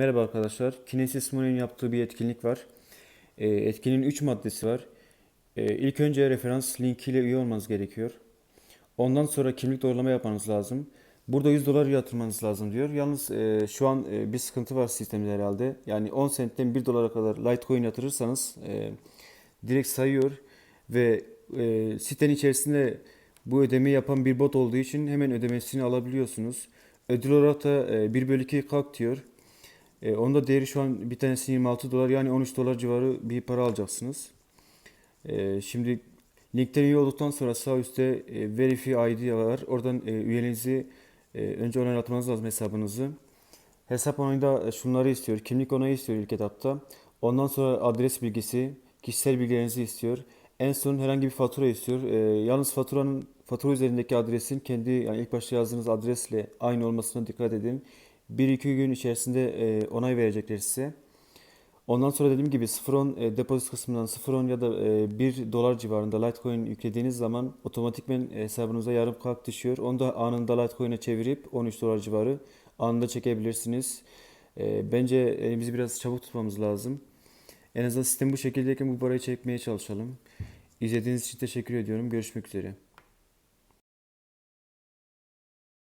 Merhaba arkadaşlar. Kinesis Money'in yaptığı bir etkinlik var. Ee, etkinliğin 3 maddesi var. Ee, ilk önce referans linkiyle üye olmanız gerekiyor. Ondan sonra kimlik doğrulama yapmanız lazım. Burada 100 dolar yatırmanız lazım diyor. Yalnız e, şu an e, bir sıkıntı var sistemde herhalde. Yani 10 sentten 1 dolara kadar Litecoin yatırırsanız e, direkt sayıyor ve e, sitenin içerisinde bu ödemeyi yapan bir bot olduğu için hemen ödemesini alabiliyorsunuz. Ödül olarak da e, 1 bölü 2 kalk diyor. E, onun da değeri şu an bir tanesi 26 dolar yani 13 dolar civarı bir para alacaksınız. E, şimdi linkten üye olduktan sonra sağ üstte e, Verify ID var. Oradan e, üyeliğinizi e, önce onaylatmanız lazım hesabınızı. Hesap onayında şunları istiyor. Kimlik onayı istiyor ilk etapta. Ondan sonra adres bilgisi, kişisel bilgilerinizi istiyor. En son herhangi bir fatura istiyor. E, yalnız faturanın fatura üzerindeki adresin kendi yani ilk başta yazdığınız adresle aynı olmasına dikkat edin. 1-2 gün içerisinde e, onay verecekler size. Ondan sonra dediğim gibi 0.10 e, depozit kısmından 0.10 ya da e, 1 dolar civarında Litecoin yüklediğiniz zaman otomatikmen hesabınıza yarım kalk düşüyor. Onu da anında Litecoin'e çevirip 13 dolar civarı anında çekebilirsiniz. E, bence elimizi biraz çabuk tutmamız lazım. En azından sistem bu şekildeyken bu parayı çekmeye çalışalım. İzlediğiniz için teşekkür ediyorum. Görüşmek üzere.